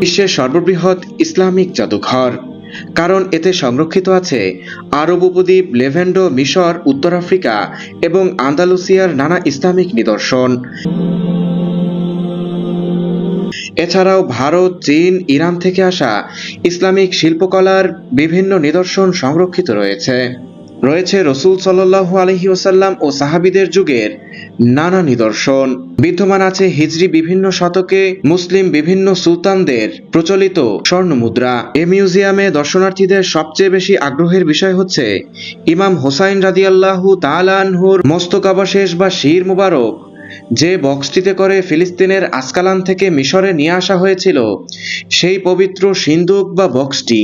বিশ্বের সর্ববৃহৎ ইসলামিক জাদুঘর। কারণ এতে সংরক্ষিত আছে আরব উপদ্বীপ, লেভেন্ডো, মিশর, উত্তর আফ্রিকা এবং আন্দালুসিয়ার নানা ইসলামিক নিদর্শন। এছাড়াও ভারত, চীন, ইরান থেকে আসা ইসলামিক শিল্পকলার বিভিন্ন নিদর্শন সংরক্ষিত রয়েছে। রয়েছে রসুল সাল্লাহ আলহি ওসাল্লাম ও সাহাবিদের যুগের নানা নিদর্শন। বিদ্যমান আছে হিজরি বিভিন্ন শতকে, মুসলিম বিভিন্ন সুলতানদের প্রচলিত স্বর্ণ মুদ্রা এ মিউজিয়ামে দর্শনার্থীদের সবচেয়ে বেশি আগ্রহের বিষয় হচ্ছে ইমাম হোসাইন রাদিয়াল্লাহু তালানহুর মস্তকাবশেষ বা শির মুবারক, যে বক্সটিতে করে ফিলিস্তিনের আসকালান থেকে মিশরে নিয়ে আসা হয়েছিল। সেই পবিত্র সিন্দুক বা বক্সটি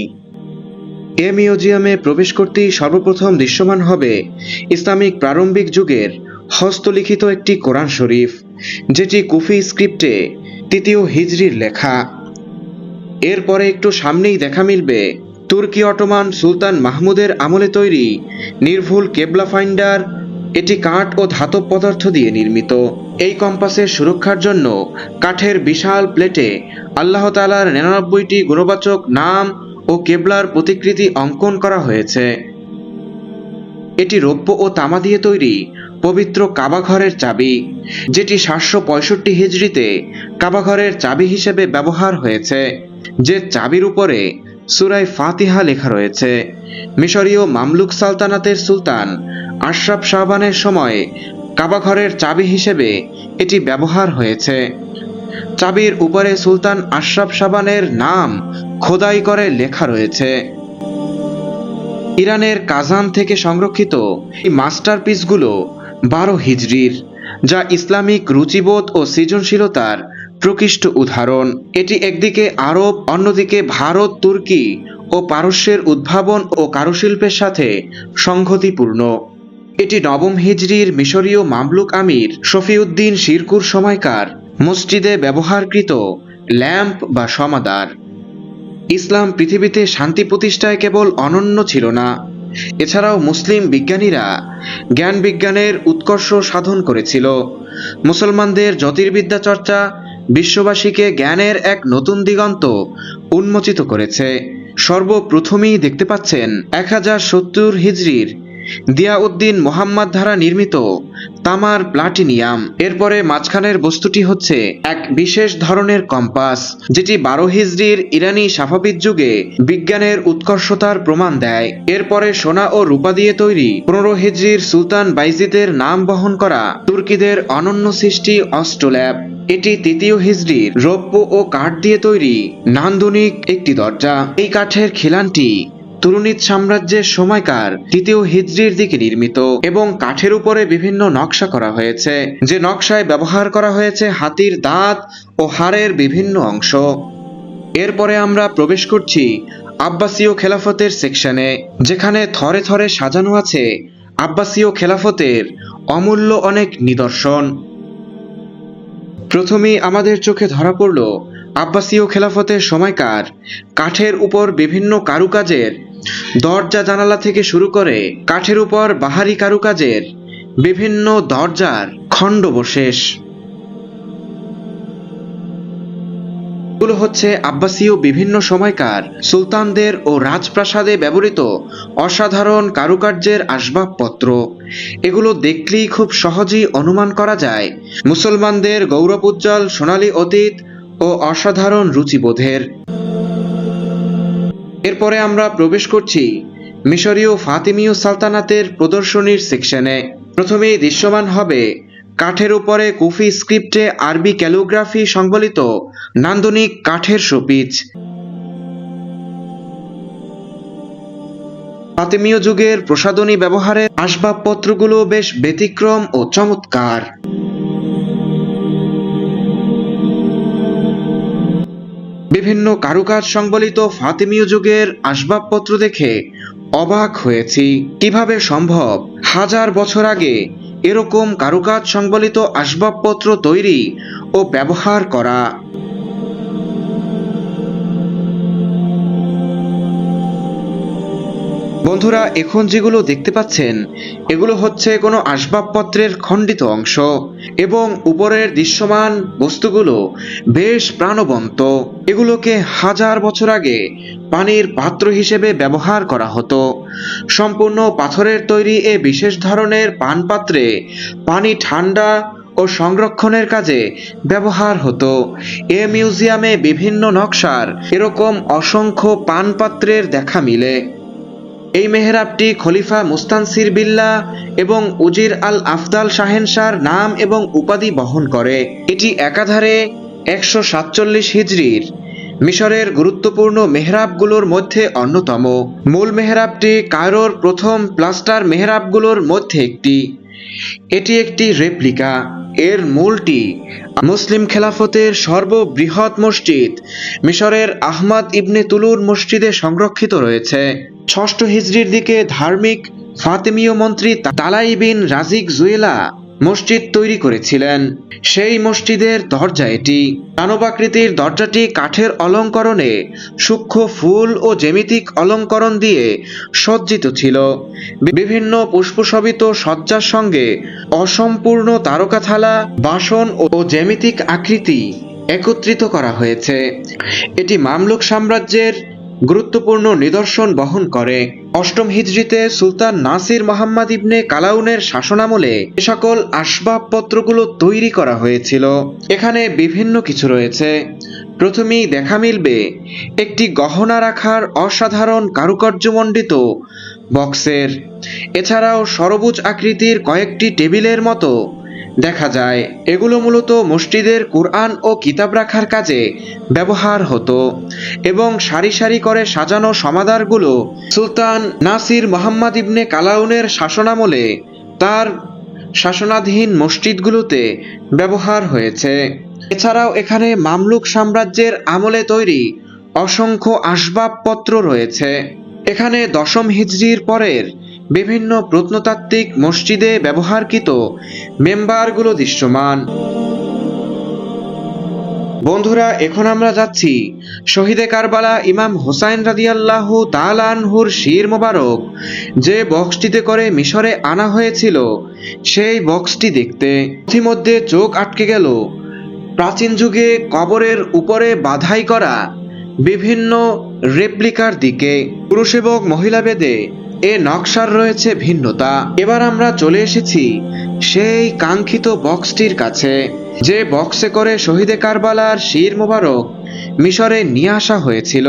এ মিউজিয়ামে প্রবেশ করতেই সর্বপ্রথম দৃশ্যমান হবে ইসলামিক প্রারম্ভিক যুগের হস্তলিখিত একটি কোরআন শরীফ, যেটি কুফি স্ক্রিপ্টে তৃতীয় হিজরির লেখা। এরপরে একটু সামনেই দেখা মিলবে তুর্কি অটোমান সুলতান মাহমুদের আমলে তৈরি নির্ভুল কেবলা ফাইন্ডার, এটি কাঠ ও ধাতব পদার্থ দিয়ে নির্মিত। এই কম্পাসের সুরক্ষার জন্য কাঠের বিশাল প্লেটে আল্লাহ তালার নিরানব্বইটি গুণবাচক নাম ও কেবলার প্রতিকৃতি অঙ্কন করা হয়েছে। এটি রৌপ্য ও তামা দিয়ে তৈরি পবিত্র কাবাঘরের চাবি, যেটি সাতশো পঁয়ষট্টি হিজড়িতে কাবাঘরের চাবি হিসেবে ব্যবহার হয়েছে, যে চাবির উপরে সুরাই ফাতিহা লেখা রয়েছে। মিশরীয় মামলুক সালতানাতের সুলতান আশরাফ শাহবানের সময় কাবাঘরের চাবি হিসেবে এটি ব্যবহার হয়েছে। চাবির উপরে সুলতান আশরাফ শাবানের নাম খোদাই করে লেখা রয়েছে। ইরানের কাজান থেকে সংরক্ষিত এই মাস্টারপিসগুলো বারো হিজরির যা ইসলামিক রুচিবোধ ও সৃজনশীলতার প্রকৃষ্ট উদাহরণ। এটি একদিকে আরব, অন্যদিকে ভারত, তুর্কি ও পারস্যের উদ্ভাবন ও কারুশিল্পের সাথে সংহতিপূর্ণ। এটি নবম হিজরির মিশরীয় মামলুক আমির শফিউদ্দিন শিরকুর সময়কার মসজিদে ব্যবহারকৃত ল্যাম্প বা সমাদার। ইসলাম পৃথিবীতে শান্তি প্রতিষ্ঠায় কেবল অনন্য ছিল না। এছাড়াও মুসলিম বিজ্ঞানীরা জ্ঞান বিজ্ঞানের উৎকর্ষ সাধন করেছিল। মুসলমানদের জ্যোতির্বিদ্যা চর্চা বিশ্ববাসীকে জ্ঞানের এক নতুন দিগন্ত উন্মোচিত করেছে। সর্বপ্রথমেই দেখতে পাচ্ছেন এক হাজার সত্তর হিজড়ির দিয়াউদ্দিন মোহাম্মদ দ্বারা নির্মিত তামার প্লাটিনিয়াম। এরপরে মাঝখানের বস্তুটি হচ্ছে এক বিশেষ ধরনের কম্পাস, যেটি বারো হিজড়ির ইরানি স্বাভাবিক যুগে বিজ্ঞানের উৎকর্ষতার প্রমাণ দেয়। এরপরে সোনা ও রূপা দিয়ে তৈরি পনেরো হিজড়ির সুলতান বাইজিদের নাম বহন করা তুর্কিদের অনন্য সৃষ্টি অস্ট্রোল্যাব এটি তৃতীয় হিজড়ির রৌপ্য ও কাঠ দিয়ে তৈরি নান্দনিক একটি দরজা। এই কাঠের খিলানটি তুরুনিত সাম্রাজ্যের সময়কার তৃতীয় হিজড়ির দিকে নির্মিত এবং কাঠের উপরে বিভিন্ন নকশা করা হয়েছে। যে নকশায় ব্যবহার করা হয়েছে হাতির দাঁত ও হাড়ের বিভিন্ন অংশ। এরপরে আমরা প্রবেশ করছি আব্বাসীয় খেলাফতের সেকশনে, যেখানে থরে থরে সাজানো আছে আব্বাসীয় খেলাফতের অমূল্য অনেক নিদর্শন। প্রথমেই আমাদের চোখে ধরা পড়ল আব্বাসীয় খেলাফতের সময়কার, কাঠের উপর বিভিন্ন কারুকাজের, দরজা জানালা থেকে শুরু করে কাঠের উপর বাহারি কারুকাজের বিভিন্ন দরজার খণ্ডবশেষ। এগুলো হচ্ছে আব্বাসীয় বিভিন্ন সময়কার সুলতানদের ও রাজপ্রাসাদে ব্যবহৃত অসাধারণ কারুকার্যের আসবাবপত্র। এগুলো দেখলেই খুব সহজেই অনুমান করা যায়, মুসলমানদের গৌরবোজ্জ্বল সোনালী অতীত ও অসাধারণ রুচিবোধের। এরপরে আমরা প্রবেশ করছি মিশরীয় ফাতিমীয় সালতানাতের প্রদর্শনীর সেকশনে। প্রথমেই দৃশ্যমান হবে কাঠের উপরে কুফি স্ক্রিপ্টে আরবি ক্যালিগ্রাফি সংবলিত নান্দনিক কাঠের শোপিচ। ফাতিমীয় যুগের প্রসাধনী ব্যবহারের আসবাবপত্রগুলো বেশ ব্যতিক্রম ও চমৎকার। বিভিন্ন কারুকাজ সংবলিত ফাতিমীয় যুগের আসবাবপত্র দেখে অবাক হয়েছি। কীভাবে সম্ভব? হাজার বছর আগে এরকম কারুকাজ সংবলিত আসবাবপত্র তৈরি ও ব্যবহার করা। বন্ধুরা, এখন যেগুলো দেখতে পাচ্ছেন, এগুলো হচ্ছে কোনো আসবাবপত্রের খণ্ডিত অংশ। এবং উপরের দৃশ্যমান বস্তুগুলো বেশ প্রাণবন্ত। এগুলোকে হাজার বছর আগে পানির পাত্র হিসেবে ব্যবহার করা হতো। সম্পূর্ণ পাথরের তৈরি এ বিশেষ ধরনের পানপাত্রে পানি ঠান্ডা ও সংরক্ষণের কাজে ব্যবহার হতো। এ মিউজিয়ামে বিভিন্ন নকশার এরকম অসংখ্য পানপাত্রের দেখা মিলে। এই মেহরাবটি খলিফা মুস্তানসির বিল্লা এবং উজির আল আফদাল শাহেনশার নাম এবং উপাধি বহন করে। এটি একাধারে একশো সাতচল্লিশ হিজড়ির মিশরের গুরুত্বপূর্ণ মেহরাবগুলোর মধ্যে অন্যতম। মূল মেহরাবটি কায়রোর প্রথম প্লাস্টার মেহরাবগুলোর মধ্যে একটি। এটি একটি রেপ্লিকা। এর মূলটি মুসলিম খেলাফতের সর্ববৃহৎ মসজিদ। মিশরের আহমদ ইবনে তুলুর মসজিদে সংরক্ষিত রয়েছে। ষষ্ঠ হিজড়ির দিকে ধার্মিক ফাতেমীয় মন্ত্রী তালাই বিন রাজিক জুয়েলা মসজিদ তৈরি করেছিলেন। সেই মসজিদের দরজা এটি। দানবাকৃতির দরজাটি কাঠের অলঙ্করণে সূক্ষ্ম ফুল ও জ্যামিতিক অলঙ্করণ দিয়ে সজ্জিত ছিল। বিভিন্ন পুষ্পশোভিত সজ্জার সঙ্গে অসম্পূর্ণ তারকা থালা বাসন ও জ্যামিতিক আকৃতি একত্রিত করা হয়েছে। এটি মামলুক সাম্রাজ্যের গুরুত্বপূর্ণ নিদর্শন বহন করে। অষ্টম হিজরিতে সুলতান নাসির মোহাম্মদ ইবনে কালাউনের শাসনামলে এ সকল আসবাবপত্রগুলো তৈরি করা হয়েছিল। এখানে বিভিন্ন কিছু রয়েছে। প্রথমেই দেখা মিলবে একটি গহনা রাখার অসাধারণ কারুকার্যমণ্ডিত বক্সের। এছাড়াও সরবুজ আকৃতির কয়েকটি টেবিলের মতো দেখা যায়, এগুলো মূলত মসজিদের কুরআন ও কিতাব রাখার কাজে ব্যবহার হতো এবং সারি সারি করে সাজানো সমাদারগুলো সুলতান নাসির মোহাম্মদ ইবনে কালাউনের শাসনামলে তার শাসনাধীন মসজিদগুলোতে ব্যবহার হয়েছে। এছাড়াও এখানে মামলুক সাম্রাজ্যের আমলে তৈরি অসংখ্য আসবাবপত্র রয়েছে। এখানে দশম হিজরির পরের বিভিন্ন প্রত্নতাত্ত্বিক মসজিদে ব্যবহারকৃত মেম্বারগুলো দৃশ্যমান। বন্ধুরা, এখন আমরা যাচ্ছি শহীদে কারবালা ইমাম হোসাইন রাদিয়াল্লাহ তালানহুর শির মোবারক, যে বক্সটিতে করে মিশরে আনা হয়েছিল। সেই বক্সটি দেখতে ইতিমধ্যে চোখ আটকে গেল। প্রাচীন যুগে কবরের উপরে বাধাই করা বিভিন্ন রেপ্লিকার দিকে। পুরুষ এবং মহিলা বেদে এ নকশার রয়েছে ভিন্নতা। এবার আমরা চলে এসেছি সেই কাঙ্ক্ষিত বক্সটির কাছে, যে বক্সে করে শহীদে কারবালার শির মোবারক মিশরে নিয়ে আসা হয়েছিল।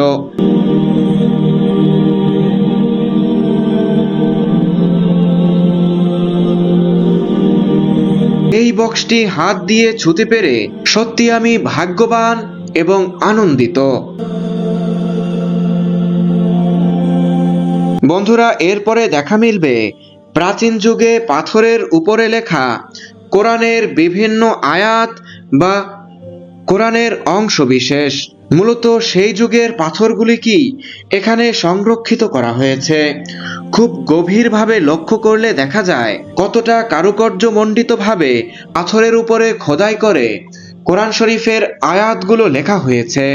এই বক্সটি হাত দিয়ে ছুতে পেরে সত্যি আমি ভাগ্যবান এবং আনন্দিত। বন্ধুরা, এরপরে দেখা মিলবে। প্রাচীন যুগে পাথরের উপরে লেখা কোরআনের বিভিন্ন আয়াত বা কোরআনের অংশ বিশেষ মূলত সেই যুগের পাথরগুলি কি? এখানে সংরক্ষিত করা হয়েছে। খুব গভীরভাবে লক্ষ্য করলে দেখা যায়, কতটা কারুকার্যমণ্ডিতভাবে পাথরের উপরে খোদাই করে কোরআন শরীফের আয়াতগুলো লেখা হয়েছে।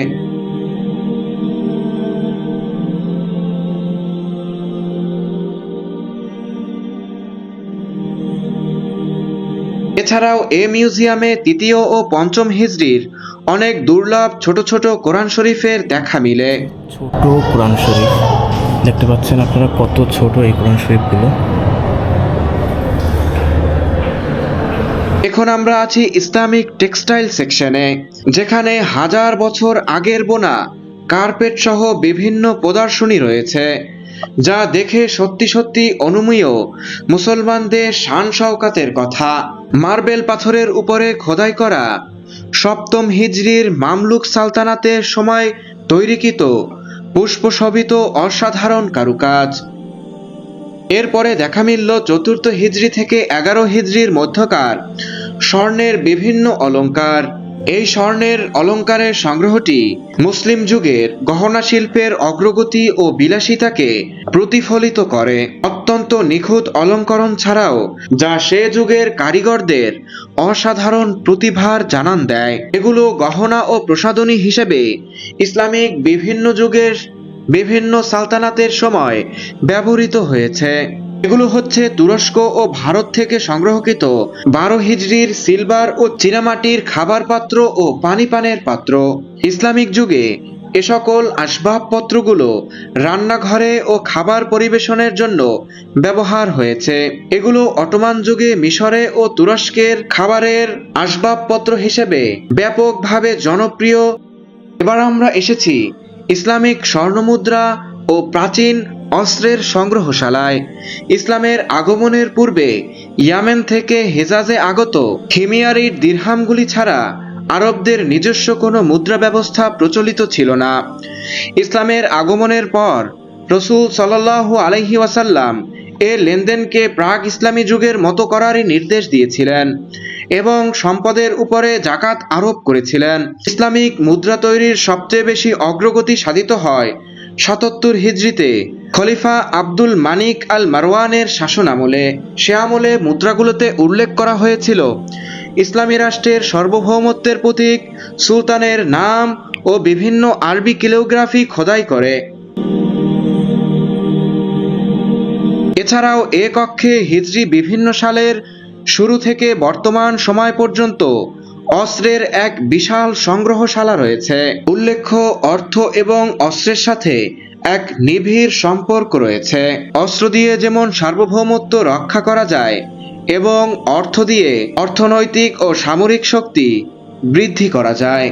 এছাড়াও এ মিউজিয়ামে তৃতীয় ও পঞ্চম হিজড়ির অনেক দুর্লভ ছোট ছোট কোরআন শরীফের দেখা মিলে। ছোট কোরআন শরীফ। দেখতে পাচ্ছেন আপনারা কত ছোট এই কোরআন শরীফগুলো। এখন আমরা আছি ইসলামিক টেক্সটাইল সেকশনে যেখানে হাজার বছর আগের বোনা কার্পেট সহ বিভিন্ন প্রদর্শনী রয়েছে। যা দেখে সত্যি সত্যি অনুমীয়। মুসলমানদের শান শওকাতের কথা। মার্বেল পাথরের উপরে খোদাই করা। সপ্তম হিজরির মামলুক সালতানাতের সময় তৈরিকৃত, পুষ্পশোভিত অসাধারণ কারুকাজ। এরপরে দেখা মিলল চতুর্থ হিজরি থেকে এগারো হিজরির মধ্যকার স্বর্ণের বিভিন্ন অলংকার এই স্বর্ণের অলঙ্কারের সংগ্রহটি মুসলিম যুগের গহনা শিল্পের অগ্রগতি ও বিলাসিতাকে প্রতিফলিত করে। অত্যন্ত নিখুঁত অলঙ্করণ ছাড়াও যা সে যুগের কারিগরদের অসাধারণ প্রতিভার জানান দেয়। এগুলো গহনা ও প্রসাধনী হিসেবে ইসলামিক বিভিন্ন যুগের বিভিন্ন সালতানাতের সময় ব্যবহৃত হয়েছে। এগুলো হচ্ছে তুরস্ক ও ভারত থেকে সংগ্রহকৃত। বারো হিজড়ির সিলভার ও চীনামাটির খাবার পাত্র ও পানি পানের পাত্র। ইসলামিক যুগে এ সকল আসবাবপত্রগুলো রান্নাঘরে ও খাবার পরিবেশনের জন্য ব্যবহার হয়েছে। এগুলো অটোমান যুগে মিশরে ও তুরস্কের খাবারের আসবাবপত্র হিসেবে ব্যাপকভাবে জনপ্রিয়। এবার আমরা এসেছি ইসলামিক স্বর্ণমুদ্রা ও প্রাচীন অস্ত্রের সংগ্রহশালায়। ইসলামের আগমনের পূর্বে ইয়ামেন থেকে হেজাজে আগত খিমিয়ারির দিরহামগুলি ছাড়া আরবদের নিজস্ব কোনো মুদ্রা ব্যবস্থা প্রচলিত ছিল না। ইসলামের আগমনের পর রসুল সাল্লাল্লাহু আলাইহি ওয়াসাল্লাম এ লেনদেনকে প্রাক ইসলামী যুগের মতো করারই নির্দেশ দিয়েছিলেন এবং সম্পদের উপরে জাকাত আরোপ করেছিলেন। ইসলামিক মুদ্রা তৈরির সবচেয়ে বেশি অগ্রগতি সাধিত হয় সাতাত্তর হিজড়িতে খলিফা আব্দুল মানিক আল মারওয়ানের শাসন আমলে সে আমলে মুদ্রাগুলোতে উল্লেখ করা হয়েছিল, ইসলামী রাষ্ট্রের সার্বভৌমত্বের প্রতীক, সুলতানের নাম ও বিভিন্ন আরবি কিলোগ্রাফি খোদাই করে। এছাড়াও এ কক্ষে হিজরি বিভিন্ন সালের শুরু থেকে বর্তমান সময় পর্যন্ত অস্ত্রের এক বিশাল সংগ্রহশালা রয়েছে। উল্লেখ্য অর্থ এবং অস্ত্রের সাথে এক নিবিড় সম্পর্ক রয়েছে। অস্ত্র দিয়ে যেমন সার্বভৌমত্ব রক্ষা করা যায় এবং অর্থ দিয়ে অর্থনৈতিক ও সামরিক শক্তি বৃদ্ধি করা যায়।